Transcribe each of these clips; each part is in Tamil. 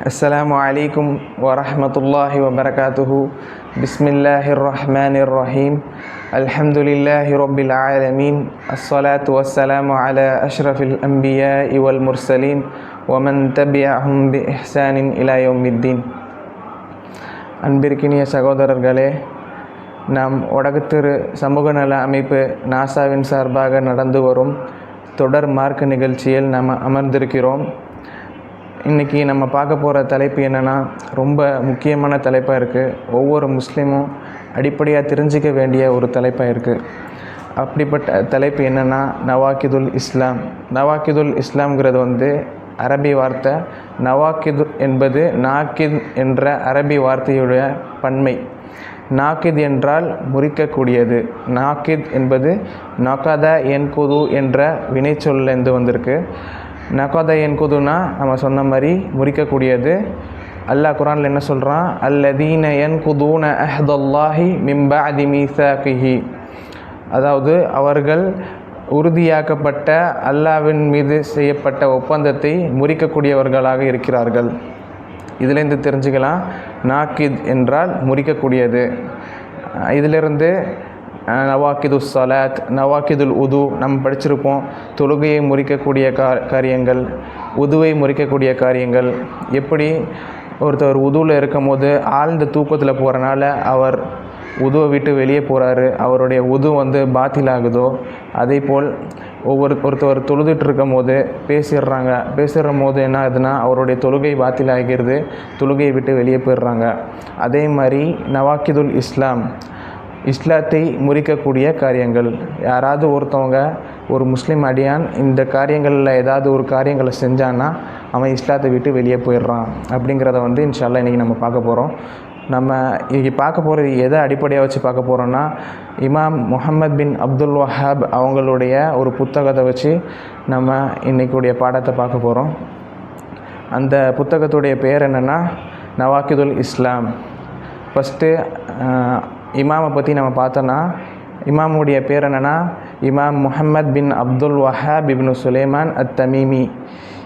السلام عليكم ورحمة الله وبركاته بسم الله الرحمن الرحيم الحمد لله رب العالمين الصلاة والسلام على أشرف الأنبياء والمرسلين ومن تبعهم بإحسان إلى يوم الدين அன்பிற்கினிய சகோதரர்களே நாம் ஒடகத்திரு சமூக நல அமைப்பு நாசாவின் சார்பாக நடந்து வரும் தொடர் மார்க்க நிகழ்ச்சியில் நாம் அமர்ந்திருக்கிறோம் இன்றைக்கி நம்ம பார்க்க போகிற தலைப்பு என்னென்னா ரொம்ப முக்கியமான தலைப்பாக இருக்குது ஒவ்வொரு முஸ்லீமும் அடிப்படையாக தெரிஞ்சிக்க வேண்டிய ஒரு தலைப்பாக இருக்குது அப்படிப்பட்ட தலைப்பு என்னென்னா நவாக்கிதுல் இஸ்லாம். நவாக்கிதுல் இஸ்லாம்ங்கிறது வந்து அரபி வார்த்தை. நவாக்கிது என்பது நாக்கித் என்ற அரபி வார்த்தையுடைய பன்மை. நாக்கித் என்றால் முறிக்கக்கூடியது. நாக்கித் என்பது நகத என்குது என்ற வினைச்சொல்லேருந்து வந்திருக்கு. நகத என்குதுனா நம்ம சொன்ன மாதிரி முறிக்கக்கூடியது. அல்லாஹ் குரானில் என்ன சொல்கிறான் அல்லதீன என் குதூன அஹ்தல்லாஹி மிம்பஅதி மீசாகிஹி. அதாவது அவர்கள் உறுதியாக்கப்பட்ட அல்லாவின் மீது செய்யப்பட்ட ஒப்பந்தத்தை முறிக்கக்கூடியவர்களாக இருக்கிறார்கள். இதிலேருந்து தெரிஞ்சுக்கலாம். நாக்கித் என்றால் முறிக்கக்கூடியது. இதிலிருந்து நவாக்கிது சலாத் நவாக்கிதுல் உது நம்ம படிச்சிருப்போம். தொழுகையை முறிக்கக்கூடிய கா காரியங்கள் உதுவை முறிக்கக்கூடிய காரியங்கள். எப்படி ஒருத்தர் உதுவில் இருக்கும் போது ஆழ்ந்த தூக்கத்தில் போகிறனால அவர் உதுவை விட்டு வெளியே போகிறாரு அவருடைய உது வந்து பாத்திலாகுதோ அதே போல் ஒவ்வொரு ஒருத்தவர் தொழுதுட்டு இருக்கும் போது பேசிடுறாங்க. பேசுகிற போது என்ன ஆகுதுன்னா அவருடைய தொழுகை பாத்திலாகிறது தொழுகையை விட்டு வெளியே போயிடுறாங்க. அதே மாதிரி நவாக்கிதுல் இஸ்லாம் இஸ்லாத்தை முறிக்கக்கூடிய காரியங்கள். யாராவது ஒருத்தவங்க ஒரு முஸ்லீம் அடியான் இந்த காரியங்களில் ஏதாவது ஒரு காரியங்களை செஞ்சான்னா அவன் இஸ்லாத்தை விட்டு வெளியே போயிடுறான். அப்படிங்கிறத வந்து இன்ஷால்லா இன்றைக்கி நம்ம பார்க்க போகிறோம் நம்ம இன்றைக்கி பார்க்க போகிறது எதை அடிப்படையாக வச்சு பார்க்க போகிறோன்னா இமாம் முகமது பின் அப்துல் வஹாப் அவங்களுடைய ஒரு புத்தகத்தை வச்சு நம்ம இன்றைக்குடைய பாடத்தை பார்க்க போகிறோம் அந்த புத்தகத்துடைய பேர் என்னென்னா நவாக்கிதுல் இஸ்லாம். ஃபஸ்ட்டு இமாமை பற்றி நம்ம பார்த்தோன்னா இமாமுடைய பேர் என்னென்னா இமாம் முஹம்மத் பின் அப்துல் வஹாப் இப்னு சுலைமான் அத் தமீமி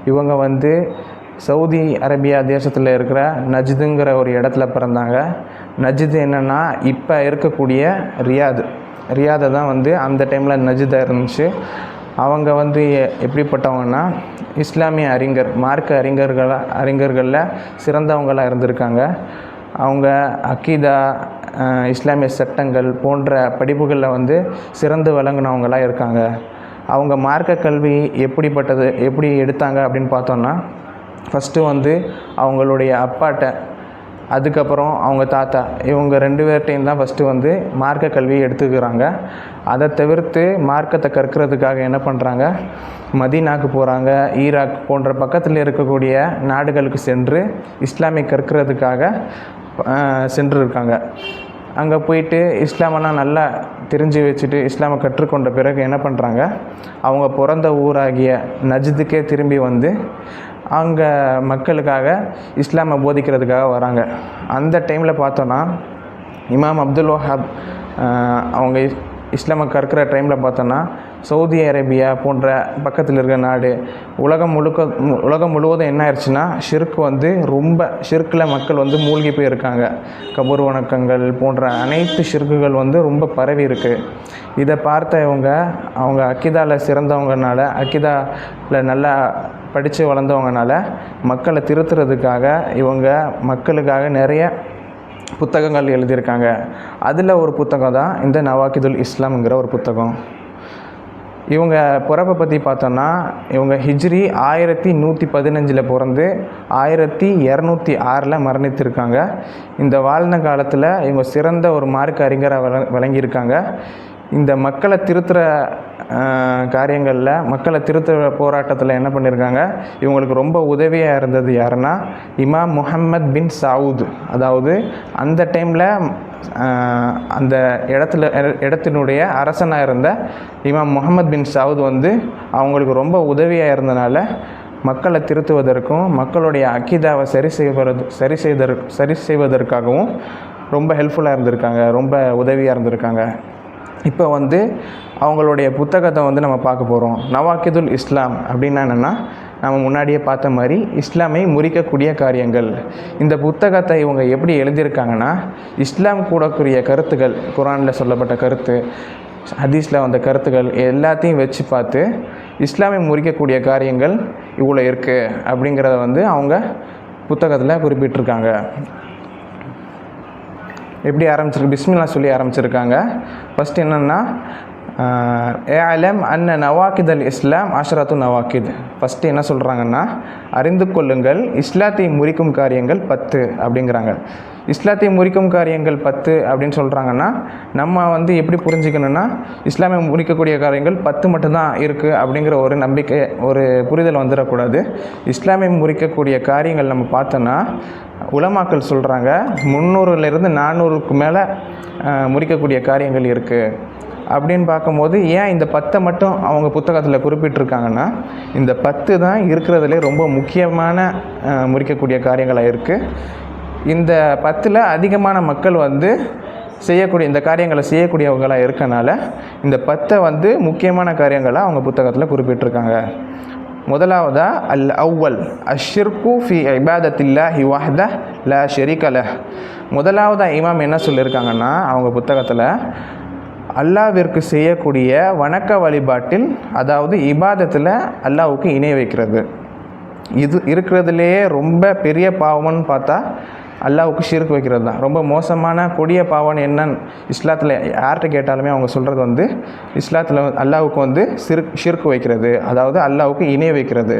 இவங்க வந்து சவுதி அரேபியா தேசத்தில் இருக்கிற நஜ்துங்கிற ஒரு இடத்துல பிறந்தாங்க. நஜ்து என்னென்னா இப்போ இருக்கக்கூடிய ரியாது. ரியாதை தான் வந்து அந்த டைமில் நஜ்தாக இருந்துச்சு. அவங்க வந்து எப்படிப்பட்டவங்கன்னா இஸ்லாமிய அறிஞர் மார்க்க அறிஞர்களாக அறிஞர்களில் சிறந்தவங்களாக இருந்திருக்காங்க. அவங்க அக்கீதா இஸ்லாமிய சட்டங்கள் போன்ற படிப்புகளில் வந்து சிறந்து விளங்கினவங்களாக இருக்காங்க. அவங்க மார்க்க கல்வி எப்படிப்பட்டது எப்படி எடுத்தாங்க அப்படின்னு பார்த்தோன்னா ஃபஸ்ட்டு வந்து அவங்களுடைய அப்பாட்ட அதுக்கப்புறம் அவங்க தாத்தா இவங்க ரெண்டு பேர்ட்டையும் தான் ஃபஸ்ட்டு வந்து மார்க்க கல்வியை எடுத்துக்கிறாங்க. அதை தவிர்த்து மார்க்கத்தை கற்கிறதுக்காக என்ன பண்ணுறாங்க மதீனாக்கு போகிறாங்க ஈராக் போன்ற பக்கத்தில் இருக்கக்கூடிய நாடுகளுக்கு சென்று இஸ்லாமிய கற்கிறதுக்காக சென்று இருக்காங்க அங்கே போயிட்டு இஸ்லாமெல்லாம் நல்லா தெரிஞ்சு வச்சுட்டு இஸ்லாமை கற்றுக்கொண்ட பிறகு என்ன பண்ணுறாங்க அவங்க பிறந்த ஊராகிய நஜிதுக்கே திரும்பி வந்து அங்கே மக்களுக்காக இஸ்லாமை போதிக்கிறதுக்காக வராங்க. அந்த டைமில் பார்த்தோன்னா இமாம் அப்துல் வஹாப் அவங்க இஸ்லாமை கற்கிற டைமில் பார்த்தோன்னா சவுதி அரேபியா போன்ற பக்கத்தில் இருக்கிற நாடு உலகம் முழுக்க உலகம் முழுவதும் என்ன ஆயிடுச்சுன்னா ஷிர்க் வந்து ரொம்ப ஷிர்க்கில் மக்கள் வந்து மூழ்கி போயிருக்காங்க. கபூர் வணக்கங்கள் போன்ற அனைத்து ஷிர்க்குகள் வந்து ரொம்ப பரவி இருக்குது இதை பார்த்த இவங்க அவங்க அக்கிதாவில் சிறந்தவங்கனால அக்கிதாவில் நல்லா படித்து வளர்ந்தவங்கனால மக்களை திருத்துறதுக்காக இவங்க மக்களுக்காக நிறைய புத்தகங்கள் எழுதியிருக்காங்க. அதில் ஒரு புத்தகம் தான் இந்த நவாக்கிதுல் இஸ்லாம்ங்கிற ஒரு புத்தகம். இவங்க பிறப்பை பற்றி பார்த்தோன்னா இவங்க ஹிஜ்ரி ஆயிரத்தி நூற்றி பதினஞ்சில் பிறந்து ஆயிரத்தி இரநூத்தி ஆறில் மரணித்திருக்காங்க. இந்த வாழ்ந்த காலத்தில் இவங்க சிறந்த ஒரு மார்க்க அறிஞராக வழ வழங்கியிருக்காங்க. இந்த மக்களை திருத்துகிற காரியங்களில் மக்களை திருத்துகிற போராட்டத்தில் என்ன பண்ணியிருக்காங்க இவங்களுக்கு ரொம்ப உதவியாக இருந்தது யாருன்னா இமாம் முஹம்மத் பின் சவுத். அதாவது அந்த டைமில் அந்த இடத்துல இடத்தினுடைய அரசனாக இருந்த இமாம் முகமது பின் சவுத் வந்து அவங்களுக்கு ரொம்ப உதவியாக இருந்தனால மக்களை திருத்துவதற்கும் மக்களுடைய அக்கிதாவை சரி செய்வது சரி செய்தற் சரி செய்வதற்காகவும் ரொம்ப ஹெல்ப்ஃபுல்லாக இருந்திருக்காங்க ரொம்ப உதவியாக இருந்திருக்காங்க. இப்போ வந்து அவங்களுடைய புத்தகத்தை வந்து நம்ம பார்க்க போகிறோம் நவாக்கிதுல் இஸ்லாம் அப்படின்னா என்னென்னா நம்ம முன்னாடியே பார்த்த மாதிரி இஸ்லாமை முறிக்கக்கூடிய காரியங்கள். இந்த புத்தகத்தை இவங்க எப்படி எழுதியிருக்காங்கன்னா இஸ்லாம் கூடக்கூடிய கருத்துக்கள் குரானில் சொல்லப்பட்ட கருத்து ஹதீஸில் வந்த கருத்துக்கள் எல்லாத்தையும் வச்சு பார்த்து இஸ்லாமை முறிக்கக்கூடிய காரியங்கள் இவ்வளோ இருக்குது அப்படிங்கிறத வந்து அவங்க புத்தகத்தில் குறிப்பிட்டிருக்காங்க. எப்படி ஆரம்பிச்சிருக்கு? பிஸ்மில்லா சொல்லி ஆரம்பிச்சிருக்காங்க. ஃபஸ்ட் என்னென்னா ஏலம் அன்ன நவாக்கித் அல் இஸ்லாம் அஷ்ரத்து நவாக்கித் ஃபஸ்ட்டு என்ன சொல்கிறாங்கன்னா அறிந்து கொள்ளுங்கள் இஸ்லாத்தை முறிக்கும் காரியங்கள் பத்து அப்படிங்கிறாங்க. இஸ்லாத்தை முறிக்கும் காரியங்கள் பத்து அப்படின்னு சொல்கிறாங்கன்னா நம்ம வந்து எப்படி புரிஞ்சுக்கணுன்னா இஸ்லாமை முறிக்கக்கூடிய காரியங்கள் பத்து மட்டும்தான் இருக்குது அப்படிங்கிற ஒரு நம்பிக்கை ஒரு புரிதல் வந்துடக்கூடாது. இஸ்லாமை முறிக்கக்கூடிய காரியங்கள் நம்ம பார்த்தோன்னா உலமாக்கள் சொல்கிறாங்க முந்நூறுலேருந்து நானூறுக்கு மேலே முறிக்கக்கூடிய காரியங்கள் இருக்குது அப்படின்னு பார்க்கும்போது ஏன் இந்த பத்தை மட்டும் அவங்க புத்தகத்தில் குறிப்பிட்டிருக்காங்கன்னா இந்த பத்து தான் இருக்கிறதுலே ரொம்ப முக்கியமான முறிக்கக்கூடிய காரியங்களாக இருக்குது இந்த பத்தில் அதிகமான மக்கள் வந்து செய்யக்கூடிய இந்த காரியங்களை செய்யக்கூடியவங்களாக இருக்கனால இந்த பத்தை வந்து முக்கியமான காரியங்களாக அவங்க புத்தகத்தில் குறிப்பிட்டிருக்காங்க. முதலாவதா அல் அவ்வல் அஷிர்கு ஃபி இபாதத்தில்லாஹி வஹ்த ல ஷெரிகல லஹ். முதலாவதாக இமாம் என்ன சொல்லியிருக்காங்கன்னா அவங்க புத்தகத்தில் அல்லாவிற்கு செய்யக்கூடிய வணக்க வழிபாட்டில் அதாவது இபாதத்தில் அல்லாவுக்கு இணை வைக்கிறது. இது இருக்கிறதுலையே ரொம்ப பெரிய பாவம்னு பார்த்தா அல்லாவுக்கு ஷிர்க் வைக்கிறது தான். ரொம்ப மோசமான கொடிய பாவம் என்னன்னு இஸ்லாத்தில் யார்கிட்ட கேட்டாலுமே அவங்க சொல்கிறது வந்து இஸ்லாத்தில் அல்லாவுக்கு வந்து சிறு ஷிர்க் வைக்கிறது. அதாவது அல்லாவுக்கு இணை வைக்கிறது.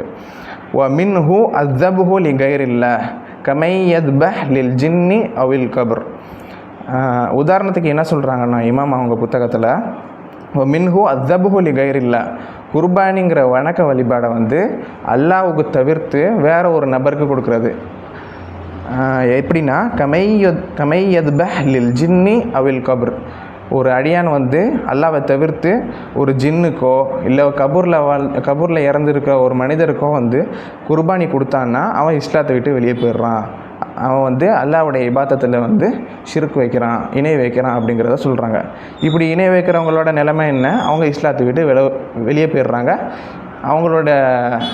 வ மின்ஹு அஸ்தபுஹு லி கைரில்லா கமையத்பஹ் லில் ஜின்னி அவில் கபர். உதாரணத்துக்கு என்ன சொல்கிறாங்கன்னா இமாம் அவங்க புத்தகத்தில் மின்ஹு அஸ்தபுஹு லி கைரில்லா குர்பானிங்கிற வணக்க வழிபாடை வந்து அல்லாவுக்கு தவிர்த்து வேற ஒரு நபருக்கு கொடுக்குறது. எப்படின்னா கமையத் கமையத்பஹ் லில் ஜின்னி அவில் கபர். ஒரு அடியான் வந்து அல்லாவை தவிர்த்து ஒரு ஜின்னுக்கோ இல்லை கபூரில் வாழ் கபூரில் இறந்துருக்க ஒரு மனிதருக்கோ வந்து குர்பானி கொடுத்தான்னா அவன் இஸ்லாத்தை விட்டு வெளியே போயிடுறான். அவன் வந்து அல்லாவுடைய இபாத்தத்தில் வந்து சிறுக்கு வைக்கிறான் இணை வைக்கிறான் அப்படிங்கிறத சொல்கிறாங்க இப்படி இணை வைக்கிறவங்களோட நிலைமை என்ன? அவங்க இஸ்லாத்தை விட்டு வெளி வெளியே போயிடுறாங்க. அவங்களோட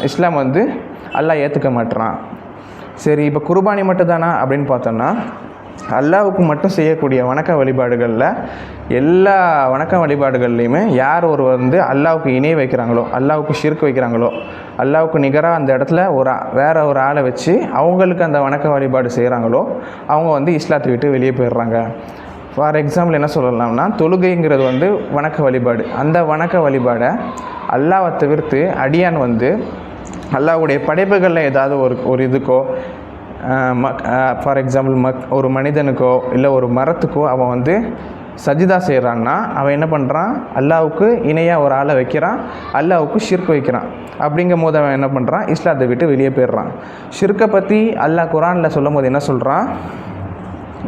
இஸ்லாம் வந்து அல்லாஹ் ஏற்றுக்க மாட்டுறான் சரி இப்போ குர்பானி மட்டும் தானா அப்படின்னு பார்த்தோம்னா அல்லாவுக்கு மட்டும் செய்யக்கூடிய வணக்க வழிபாடுகளில் எல்லா வணக்க வழிபாடுகள்லையுமே யார் ஒரு வந்து அல்லாவுக்கு இணை வைக்கிறாங்களோ அல்லாவுக்கு ஷிர்க் வைக்கிறாங்களோ அல்லாவுக்கு நிகராக அந்த இடத்துல ஒரு வேற ஒரு ஆளை வச்சு அவங்களுக்கு அந்த வணக்க வழிபாடு செய்கிறாங்களோ அவங்க வந்து இஸ்லாத்தை விட்டு வெளியே போயிடுறாங்க. ஃபார் எக்ஸாம்பிள் என்ன சொல்லலாம்னா தொழுகைங்கிறது வந்து வணக்க வழிபாடு. அந்த வணக்க வழிபாடை அல்லாவை தவிர்த்து அடியான் வந்து அல்லாஹ்வுடைய படைப்புகளில் ஏதாவது ஒரு ஒரு இதுக்கோ மக் ஃபார் எக்ஸாம்பிள் மக் ஒரு மனிதனுக்கோ இல்லை ஒரு மரத்துக்கோ அவன் வந்து சஜிதா செய்கிறான்னா அவன் என்ன பண்ணுறான் அல்லாவுக்கு இணையாக ஒரு ஆளை வைக்கிறான். அல்லாவுக்கு ஷிர்க் வைக்கிறான். அப்படிங்கும் போது அவன் என்ன பண்ணுறான் இஸ்லாத்தை விட்டு வெளியே போயிடுறான். ஷிர்க்கை பற்றி அல்லாஹ் குரானில் சொல்லும் போது என்ன சொல்கிறான்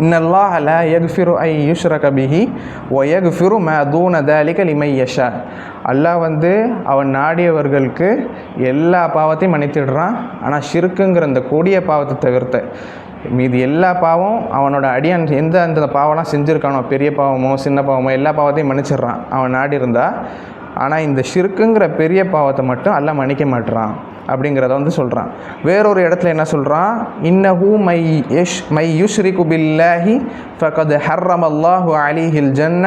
இன்னல்லாஹ் லா யக்ஃபிரு ஐ யுஷ்ரக பிஹி ஒ யக்ஃபிரு ம தூன தாலிக லிமை யஷா அல்லாஹ் வந்து அவன் நாடியவர்களுக்கு எல்லா பாவத்தையும் மன்னித்திடுறான். ஆனால் ஷிருக்குங்கிற அந்த கொடிய பாவத்தை தவிர்த்த மீதி எல்லா பாவம் அவனோட அடியான் எந்த அந்த பாவம்லாம் செஞ்சுருக்கானோ பெரிய பாவமோ சின்ன பாவமோ எல்லா பாவத்தையும் மன்னிச்சிடுறான். அவன் நாடி இருந்தா ஆனால் இந்த ஷிருக்குங்கிற பெரிய பாவத்தை மட்டும் அல்லாஹ் மன்னிக்க மாட்டுறான் அப்படிங்கிறத வந்து சொல்கிறான் வேறொரு இடத்துல என்ன சொல்கிறான் இன்னஹூ மை யஷ் மை யுஷ்ரி குபில்லாஹி ஃபகத் ஹர்ரம் அல்லாஹு அலிஹில் ஜன்ன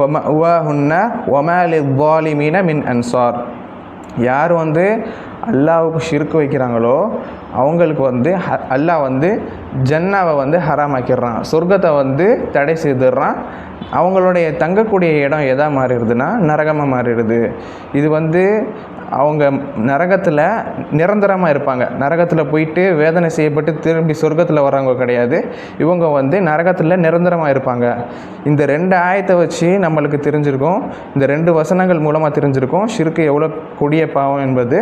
ஒ மவாஹுன்ன ஒமாலி வாலிமீன மின் அன்சார். யார் வந்து அல்லாவுக்கு ஷிர்க் வைக்கிறாங்களோ அவங்களுக்கு வந்து ஹ அல்லாஹ் வந்து ஜன்னாவை வந்து ஹராமாக்கிடுறான். சொர்க்கத்தை வந்து தடை செய்துடுறான். அவங்களுடைய தங்கக்கூடிய இடம் எதா மாறிடுதுன்னா நரகமாக மாறிடுது. இது வந்து அவங்க நரகத்தில் நிரந்தரமாக இருப்பாங்க. நரகத்தில் போயிட்டு வேதனை செய்யப்பட்டு திரும்பி சொர்க்கத்தில் வர்றவங்க கிடையாது. இவங்க வந்து நரகத்தில் நிரந்தரமாக இருப்பாங்க. இந்த ரெண்டு ஆயத்தை வச்சு நம்மளுக்கு தெரிஞ்சிருக்கும். இந்த ரெண்டு வசனங்கள் மூலமாக தெரிஞ்சிருக்கும். ஷிர்க்கு எவ்வளோ கொடிய பாவம் என்பது.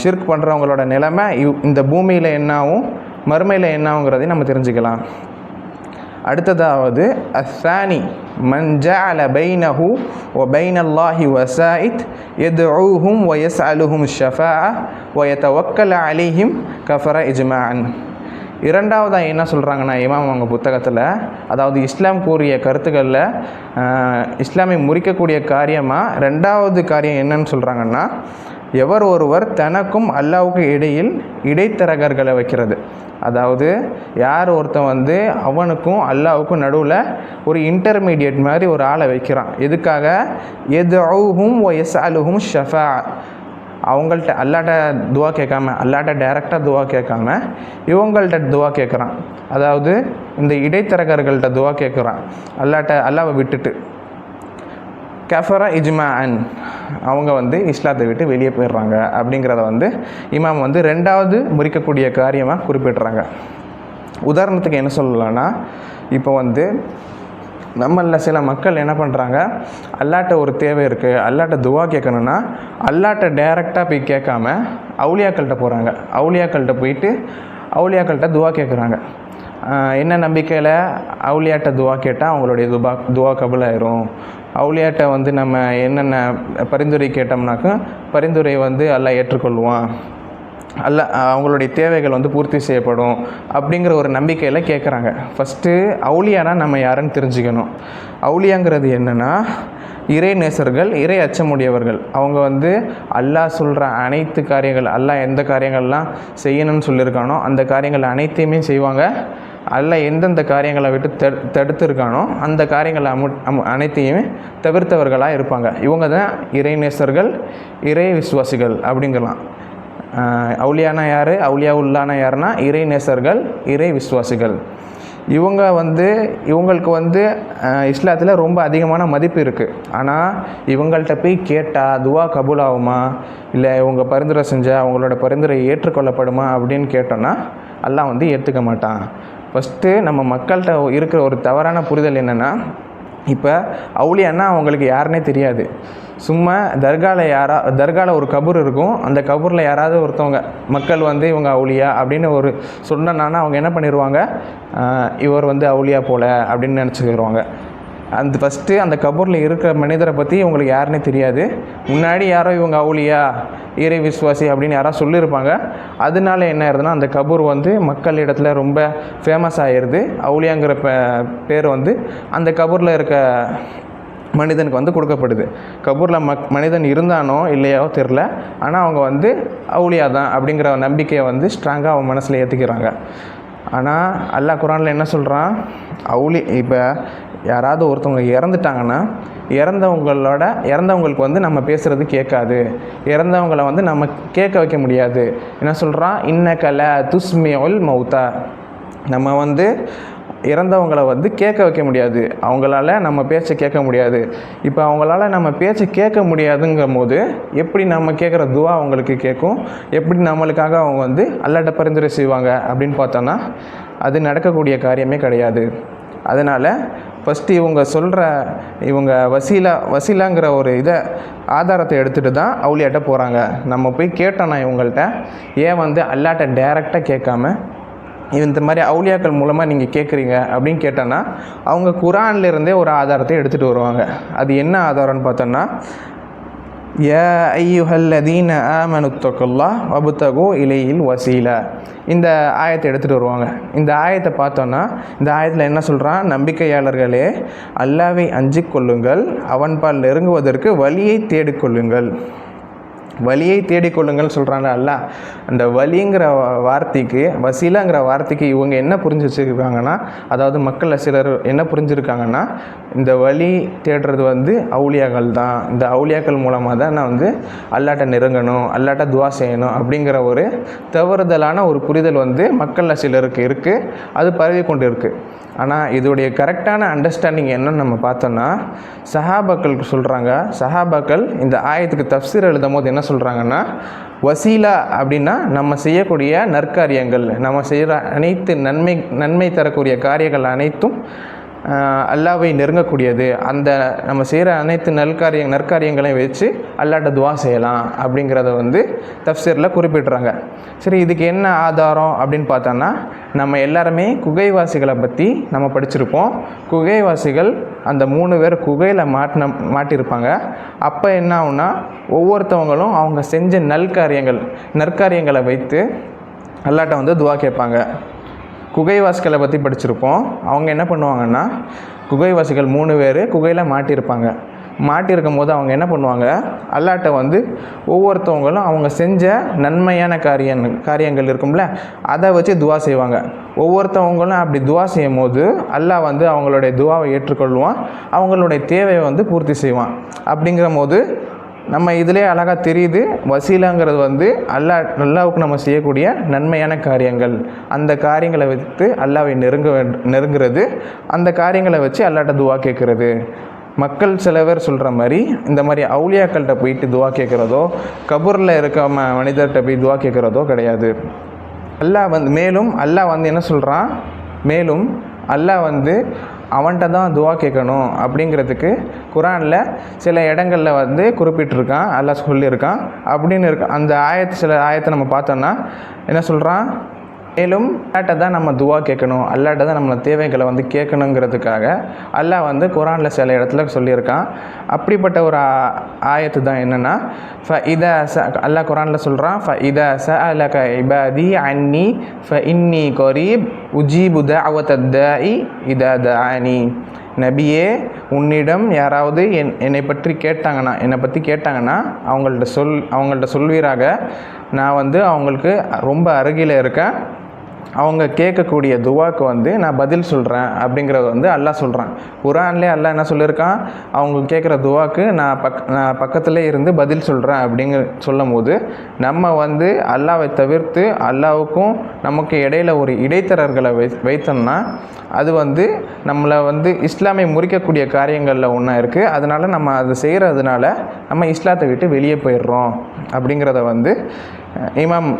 ஷிர்க் பண்ணுறவங்களோட நிலைமை இந்த பூமியில் என்னாகும் மறுமையில் என்னாகுங்கிறதையும் நம்ம தெரிஞ்சுக்கலாம். அடுத்ததாவது அசானி மன் ஜஅல பைனஹு வ பைனல்லாஹி வசாயித் யதுஊஹும் ஒயஸ் அலுஹும் ஷஃபா வ யதவக்கல் அலிஹிம் கஃபர இஜ்மான் இரண்டாவதாக என்ன சொல்கிறாங்கன்னா இமாம் அவங்க புத்தகத்தில் அதாவது இஸ்லாம் கூறிய கருத்துக்களில் இஸ்லாமை முறிக்கக்கூடிய காரியமாக ரெண்டாவது காரியம் என்னன்னு சொல்கிறாங்கன்னா எவர் ஒருவர் தனக்கும் அல்லாவுக்கு இடையில் இடைத்தரகர்களை வைக்கிறது. அதாவது யார் ஒருத்தன் வந்து அவனுக்கும் அல்லாவுக்கும் நடுவில் ஒரு இன்டர்மீடியட் மாதிரி ஒரு ஆளை வைக்கிறான். எதுக்காக? எது அவுஹும் ஒ எஸ் அலுஹும் ஷஃபா. அவங்கள்ட்ட அல்லாட்ட துவா கேட்காம அல்லாட்ட டைரெக்டாக துவா கேட்காம இவங்கள்ட்ட துவா கேட்குறான். அதாவது இந்த இடைத்தரகர்கள்ட்ட துவா கேட்குறான். அல்லாட்ட அல்லாவை விட்டுட்டு. கஃபரா இஜ்மா அன் அவங்க வந்து இஸ்லாத்தை விட்டு வெளியே போயிடுறாங்க. அப்படிங்கிறத வந்து இமாம் வந்து ரெண்டாவது முறிக்கக்கூடிய காரியமாக குறிப்பிடுறாங்க. உதாரணத்துக்கு என்ன சொல்லலாம்னா இப்போ வந்து நம்மளில் சில மக்கள் என்ன பண்ணுறாங்க அல்லாட்ட ஒரு தேவை இருக்குது அல்லாட்ட துவா கேட்கணுன்னா அல்லாட்ட டைரெக்டாக போய் கேட்காம அவுளியாக்கள்கிட்ட போகிறாங்க அவுளியாக்கள்கிட்ட போயிட்டு அவுளியாக்கள்கிட்ட துவா கேட்குறாங்க. என்ன நம்பிக்கையில் அவுளியாட்ட துவா கேட்டால் அவங்களுடைய துபா துவா கபுலாயிரும். அவுளியாட்ட வந்து நம்ம என்னென்ன பரிந்துரை கேட்டோம்னாக்கா பரிந்துரை வந்து எல்லாம் ஏற்றுக்கொள்வான். அல்ல அவங்களுடைய தேவைகள் வந்து பூர்த்தி செய்யப்படும் அப்படிங்கிற ஒரு நம்பிக்கையில் கேட்குறாங்க ஃபஸ்ட்டு அவுளியானா நம்ம யாருன்னு தெரிஞ்சுக்கணும். அவுளியாங்கிறது என்னென்னா இறை நேசர்கள் இறை அச்சமுடையவர்கள். அவங்க வந்து அல்லாஹ் சொல்கிற அனைத்து காரியங்கள் அல்லாஹ் எந்த காரியங்கள்லாம் செய்யணும்னு சொல்லியிருக்கானோ அந்த காரியங்கள் அனைத்தையுமே செய்வாங்க. அல்லாஹ் எந்தெந்த காரியங்களை விட்டு தடு தடுத்துருக்கானோ அந்த காரியங்களை அமு அமு அனைத்தையுமே தவிர்த்தவர்களாக இருப்பாங்க. இவங்க தான் இறைநேசர்கள் இறை விசுவாசிகள் அப்படிங்கலாம் அவுளியானா யார்? அவுளியா உள்ளானா யாருன்னா இறைநேசர்கள் இறை விசுவாசிகள் இவங்க வந்து இவங்களுக்கு வந்து இஸ்லாத்தில் ரொம்ப அதிகமான மதிப்பு இருக்குது ஆனால் இவங்கள்ட்ட போய் கேட்டால் துவா கபூல் ஆகுமா? இல்லை இவங்க பரிந்துரை செஞ்சால் அவங்களோட பரிந்துரை ஏற்றுக்கொள்ளப்படுமா அப்படின்னு கேட்டோன்னா எல்லாம் வந்து ஏற்றுக்க மாட்டான். ஃபஸ்ட்டு நம்ம மக்கள்கிட்ட இருக்கிற ஒரு தவறான புரிதல் என்னென்னா இப்போ அவுளியான்னா அவங்களுக்கு யாருன்னே தெரியாது. சும்மா தர்காவில் யாரா தர்காவில் ஒரு கபூர் இருக்கும். அந்த கபூரில் யாராவது ஒருத்தவங்க மக்கள் வந்து இவங்க அவுளியா அப்படின்னு ஒரு சொன்னனானா அவங்க என்ன பண்ணிடுவாங்க இவர் வந்து அவுளியா போல அப்படின்னு நினச்சிக்கிடுவாங்க அந்த ஃபஸ்ட்டு அந்த கபூரில் இருக்கிற மனிதரை பற்றி இவங்களுக்கு யாருன்னே தெரியாது. முன்னாடி யாரோ இவங்க அவுளியா இறை விசுவாசி அப்படின்னு யாராவது சொல்லியிருப்பாங்க. அதனால என்ன ஆயிருதுன்னா அந்த கபூர் வந்து மக்கள் இடத்துல ரொம்ப ஃபேமஸ் ஆகிடுது அவுளியாங்கிற பேர் வந்து அந்த கபூரில் இருக்க மனிதனுக்கு வந்து கொடுக்கப்படுது. கபூரில் மக் மனிதன் இருந்தானோ இல்லையோ தெரில ஆனால் அவங்க வந்து அவுளியா தான் அப்படிங்கிற நம்பிக்கையை வந்து ஸ்ட்ராங்காக அவங்க மனசில் ஏற்றிக்கிறாங்க ஆனால் அல்லாஹ் குரானில் என்ன சொல்கிறான் அவுளி இப்போ யாராவது ஒருத்தவங்க இறந்துட்டாங்கன்னா இறந்தவங்களோட இறந்தவங்களுக்கு வந்து நம்ம பேசுகிறது கேட்காது. இறந்தவங்கள வந்து நம்ம கேட்க வைக்க முடியாது. என்ன சொல்கிறான் இன்னக்கல துஸ்மியோல் மௌத்தா. நம்ம வந்து இறந்தவங்கள வந்து கேட்க வைக்க முடியாது. அவங்களால நம்ம பேச்சை கேட்க முடியாது. இப்போ அவங்களால நம்ம பேச்சை கேட்க முடியாதுங்கும் போது எப்படி நம்ம கேட்குற துவா அவங்களுக்கு கேட்கும்? எப்படி நம்மளுக்காக அவங்க வந்து அல்லாட்ட பரிந்துரை செய்வாங்க அப்படின்னு பார்த்தோன்னா அது நடக்கக்கூடிய காரியமே கிடையாது. அதனால் ஃபஸ்ட்டு இவங்க சொல்கிற இவங்க வசீலா வசீலாங்கிற ஒரு இதை ஆதாரத்தை எடுத்துகிட்டு தான் அவுளியாட்ட போகிறாங்க நம்ம போய் கேட்டோன்னா இவங்கள்ட்ட. ஏன் வந்து அல்லாட்ட டேரெக்டாக கேட்காம இந்த மாதிரி அவுளியாக்கள் மூலமாக நீங்கள் கேட்குறீங்க? அப்படின்னு கேட்டோன்னா அவங்க குரான்லேருந்தே ஒரு ஆதாரத்தை எடுத்துகிட்டு வருவாங்க. அது என்ன ஆதாரம்னு பார்த்தோன்னா யா ஐயுஹல்லதீன ஆமனுத்தகுல்லா வபுத்தகோ இலையில் வசீலா இந்த ஆயத்தை எடுத்துகிட்டு வருவாங்க. இந்த ஆயத்தை பார்த்தோன்னா இந்த ஆயத்தில் என்ன சொல்கிறான் நம்பிக்கையாளர்களே அல்லாவை அஞ்சிக் கொள்ளுங்கள். அவன்பால் நெருங்குவதற்கு வழியை தேடிக்கொள்ளுங்கள் வழியை தேடிக்கொள்ளுங்கள் சொல்கிறாங்க அல்ல அந்த வழிங்கிற வார்த்தைக்கு வசீலாங்கிற வார்த்தைக்கு இவங்க என்ன புரிஞ்சு வச்சுருக்காங்கன்னா அதாவது மக்கள் சிலர் என்ன புரிஞ்சுருக்காங்கன்னா இந்த வழி தேடுறது வந்து அவுளியாக்கள் தான். இந்த அவுளியாக்கள் மூலமாக தான் நான் வந்து அல்லாட்ட நெருங்கணும் அல்லாட்ட துவா செய்யணும் அப்படிங்கிற ஒரு தவறுதலான ஒரு புரிதல் வந்து மக்களில் சிலருக்கு இருக்குது அது பரவி கொண்டு இருக்குது ஆனால் இதோடைய கரெக்டான அண்டர்ஸ்டாண்டிங் என்னன்னு நம்ம பார்த்தோன்னா சஹாபாக்களுக்கு சொல்கிறாங்க சஹாபாக்கள் இந்த ஆயத்துக்கு தப்சீர் எழுதும் போது என்ன சொல்கிறாங்கன்னா வசீலா அப்படின்னா நம்ம செய்யக்கூடிய நற்காரியங்கள் நம்ம செய்கிற அனைத்து நன்மை நன்மை தரக்கூடிய காரியங்கள் அனைத்தும் அல்லாவை நெருங்கக்கூடியது. அந்த நம்ம செய்கிற அனைத்து நல்காரிய நற்காரியங்களையும் வச்சு அல்லாட்ட துவா செய்யலாம் அப்படிங்கிறத வந்து தப்சீரில் குறிப்பிட்றாங்க. சரி இதுக்கு என்ன ஆதாரம் அப்படின்னு பார்த்தோன்னா நம்ம எல்லாருமே குகைவாசிகளை பற்றி நம்ம படிச்சிருப்போம். குகைவாசிகள் அந்த மூணு பேர் குகையில் மாட்டின மாட்டியிருப்பாங்க. அப்போ என்ன ஆகுனா ஒவ்வொருத்தவங்களும் அவங்க செஞ்ச நல்காரியங்கள் நற்காரியங்களை வைத்து அல்லாட்ட வந்து துவா கேட்பாங்க. குகைவாசிகளை பற்றி படிச்சிருப்போம். அவங்க என்ன பண்ணுவாங்கன்னா குகைவாசிகள் மூணு பேர் குகையில் மாட்டியிருப்பாங்க. மாட்டியிருக்கும் போது அவங்க என்ன பண்ணுவாங்க? அல்லாட்ட வந்து ஒவ்வொருத்தவங்களும் அவங்க செஞ்ச நன்மையான காரியம் காரியங்கள் இருக்கும்ல அதை வச்சு துவா செய்வாங்க. ஒவ்வொருத்தவங்களும் அப்படி துவா செய்யும் போது அல்லாஹ் வந்து அவங்களுடைய துவாவை ஏற்றுக்கொள்வான் அவங்களுடைய தேவையை வந்து பூர்த்தி செய்வான். அப்படிங்கிற போது நம்ம இதிலே அழகாக தெரியுது வசீலாங்கிறது வந்து அல்லாஹ் அல்லாவுக்கு நம்ம செய்யக்கூடிய நன்மையான காரியங்கள். அந்த காரியங்களை வைத்து அல்லாவை நெருங்க நெருங்கிறது நெருங்குறது அந்த காரியங்களை வச்சு அல்லாட்ட துவா கேட்குறது. மக்கள் சில பேர் சொல்கிற மாதிரி இந்த மாதிரி அவுளியாக்கள்கிட்ட போயிட்டு துவா கேட்குறதோ கபூரில் இருக்க ம மனிதர்கிட்ட போய் துவா கேட்குறதோ கிடையாது. அல்லாஹ் வந்து மேலும் அல்லாஹ் வந்து என்ன சொல்கிறான் மேலும் அல்லாஹ் வந்து அவன்கிட்ட தான் துவா கேட்கணும் அப்படிங்கிறதுக்கு குரானில் சில இடங்களில் வந்து குறிப்பிட்டிருக்கான் அல்லாஹ் சொல்லியிருக்கான். அப்படின்னு இருக்க அந்த ஆயத்து சில ஆயத்தை நம்ம பார்த்தோன்னா என்ன சொல்கிறான் மேலும் அல்லாட்ட தான் நம்ம துவா கேட்கணும். அல்லாட்ட தான் நம்மளோட தேவைகளை வந்து கேட்கணுங்கிறதுக்காக அல்லாஹ் வந்து குரானில் சில இடத்துல சொல்லியிருக்கான். அப்படிப்பட்ட ஒரு ஆயத்து தான் என்னென்னா ஃப இத ச அல்லாஹ் குரானில் சொல்கிறான் ஃப இத ச அலக இபாதி அன்னி ஃப இன்னி கொரீப் உஜீபு தஅவத்தத்தாஇ இத தானி நபியே உன்னிடம் யாராவது என் என்னை பற்றி கேட்டாங்கன்னா என்னை பற்றி கேட்டாங்கன்னா அவங்கள்ட்ட சொல் அவங்கள்ட்ட சொல்வீராக நான் வந்து அவங்களுக்கு ரொம்ப அருகில் இருக்கேன். அவங்க கேட்கக்கூடிய துவாக்கு வந்து நான் பதில் சொல்கிறேன் அப்படிங்கிறத வந்து அல்லாஹ் சொல்கிறான் குரான்லேயே அல்லாஹ் என்ன சொல்லியிருக்கான்? அவங்க கேட்குற துவாக்கு நான் பக் நான் பக்கத்தில் இருந்து பதில் சொல்கிறேன் அப்படிங்கிற சொல்லும் போது நம்ம வந்து அல்லாவை தவிர்த்து அல்லாவுக்கும் நமக்கு இடையில ஒரு இடைத்தரர்களை வை வைத்தோம்னா அது வந்து நம்மளை வந்து இஸ்லாமை முறிக்கக்கூடிய காரியங்களில் ஒன்றா இருக்குது அதனால் நம்ம அதை செய்கிறதுனால நம்ம இஸ்லாத்தை விட்டு வெளியே போயிடுறோம் அப்படிங்கிறத வந்து இமாம்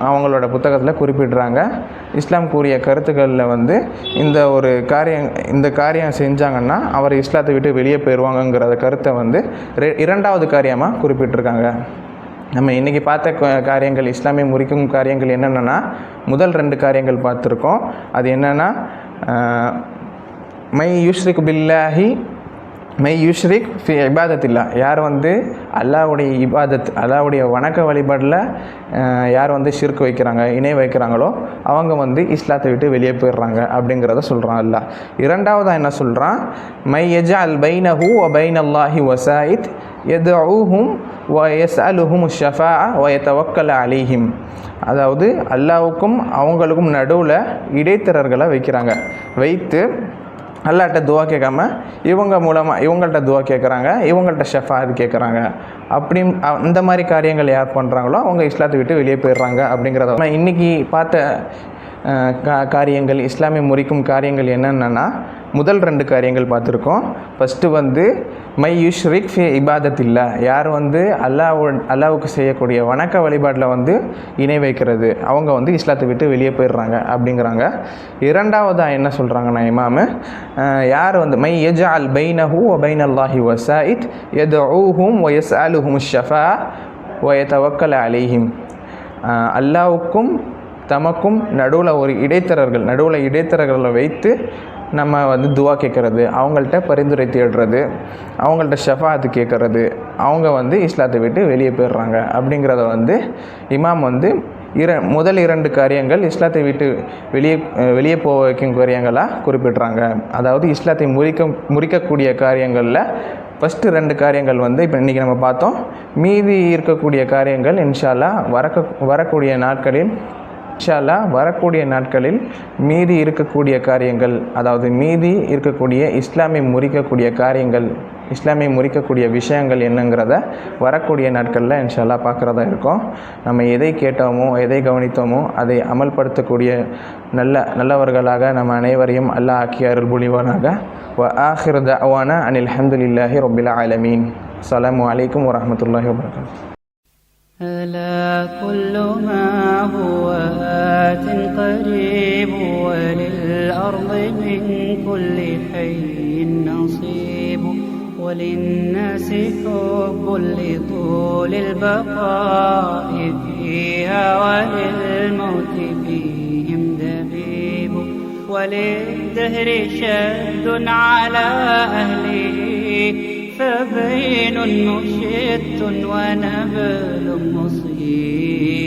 அவங்களோட புத்தகத்தில் குறிப்பிடுறாங்க. இஸ்லாம் கூறிய கருத்துக்களில் வந்து இந்த ஒரு காரியம் இந்த காரியம் செஞ்சாங்கன்னா அவர் இஸ்லாத்தை விட்டு வெளியே போயிடுவாங்கங்கிற கருத்தை வந்து ரெ- இரண்டாவது காரியமாக குறிப்பிட்டிருக்காங்க. நம்ம இன்றைக்கி பார்த்த காரியங்கள் இஸ்லாமிய முறிக்கும் காரியங்கள் என்னென்னா முதல் ரெண்டு காரியங்கள் பார்த்துருக்கோம். அது என்னென்னா மை யுஷ்ரிக் பில்லாஹி மெய் யுஷ்ரிக் ஃபி இபாதத்தில்லா. யார் வந்து அல்லாவுடைய இபாதத் அல்லாவுடைய வணக்க வழிபாடில் யார் வந்து ஷிர்க் வைக்கிறாங்க இணை வைக்கிறாங்களோ அவங்க வந்து இஸ்லாத்தை விட்டு வெளியே போயிடுறாங்க அப்படிங்கிறத சொல்கிறான் அல்லா இரண்டாவதாக என்ன சொல்கிறான் மை எஜா அல் பைனஹூ ஒ பைன் அல்லாஹி வசாயித் எதுஹும் ஒ எஸ் அலுஹும் ஷஃபா வ எத்தவக்கல் அலிஹிம். அதாவது அல்லாவுக்கும் அவங்களுக்கும் நடுவில் இடைத்தரர்களை வைக்கிறாங்க. வைத்து அல்லாட்ட துவா கேட்காம இவங்க மூலமாக இவங்கள்ட்ட துவா கேட்குறாங்க இவங்கள்ட்ட ஷெஃபாத் கேட்குறாங்க. அப்படி அந்த மாதிரி காரியங்கள் யார் பண்ணுறாங்களோ அவங்க இஸ்லாத்தை விட்டு வெளியே போயிடுறாங்க அப்படிங்கிறத நம்ம இன்றைக்கி பார்த்த கா காரியங்கள் இஸ்லாமிய முறிக்கும் காரியங்கள் என்னென்னா முதல் ரெண்டு காரியங்கள் பார்த்துருக்கோம். ஃபஸ்ட்டு வந்து மை யுஷ்ரிக் ஃபி இபாதத் இல்லை யார் வந்து அல்லாஹ் அல்லாவுக்கு செய்யக்கூடிய வணக்க வழிபாட்டில் வந்து இணை வைக்கிறது. அவங்க வந்து இஸ்லாத்தை விட்டு வெளியே போயிடுறாங்க அப்படிங்கிறாங்க. இரண்டாவதாக என்ன சொல்கிறாங்கன்னா இமாமு? யார் வந்து மை எஜ் அல் பைனஹூ வ பைன் அல்லாஹி வசாயித் எது ஊஹும் ஒ எஸ் அலுஹும் ஷஃபா ஒ தவக்கல் அலிஹிம். அல்லாவுக்கும் தமக்கும் நடுவில் ஒரு இடைத்தரர்கள் நடுவில் இடைத்தரர்களை வைத்து நம்ம வந்து துவா கேட்குறது அவங்கள்ட்ட பரிந்துரை தேடுறது அவங்கள்ட்ட ஷஃபாத்து கேட்குறது அவங்க வந்து இஸ்லாத்தை விட்டு வெளியே போயிடுறாங்க. அப்படிங்கிறத வந்து இமாம் வந்து இர முதல் இரண்டு காரியங்கள் இஸ்லாத்தை விட்டு வெளியே வெளியே போக வைக்கும் காரியங்களாக குறிப்பிட்றாங்க. அதாவது இஸ்லாத்தை முறிக்க முறிக்கக்கூடிய காரியங்களில் ஃபஸ்ட்டு ரெண்டு காரியங்கள் வந்து இப்போ இன்றைக்கி நம்ம பார்த்தோம். மீதி இருக்கக்கூடிய காரியங்கள் இன்ஷால்லா வரக்க வரக்கூடிய நாட்களில் இன்ஷால்லா வரக்கூடிய நாட்களில் மீதி இருக்கக்கூடிய காரியங்கள் அதாவது மீதி இருக்கக்கூடிய இஸ்லாமை முறிக்கக்கூடிய காரியங்கள் இஸ்லாமை முறிக்கக்கூடிய விஷயங்கள் என்னங்கிறத வரக்கூடிய நாட்களில் இன்ஷால்லா பார்க்குறதா இருக்கும். நம்ம எதை கேட்டோமோ எதை கவனித்தோமோ அதை அமல்படுத்தக்கூடிய நல்ல நல்லவர்களாக நம்ம அனைவரையும் அல்லாஹ் ஆக்கி அருள் புலிவானாக வ ஆஹிர் தவான அனில் அஹமதுல்லாஹி ரொபில் ஆலமீன். அலாம் வலைக்கம் வரஹ்மத்துல்லாஹி வபரகாத்துஹு ألا كل ما هو آت قريب وللأرض من كل حي نصيب وللناس حب لطول البقاء فيها وللموت فيهم دبيب وللدهر شد على أهله فبين مشت ونبل مصيب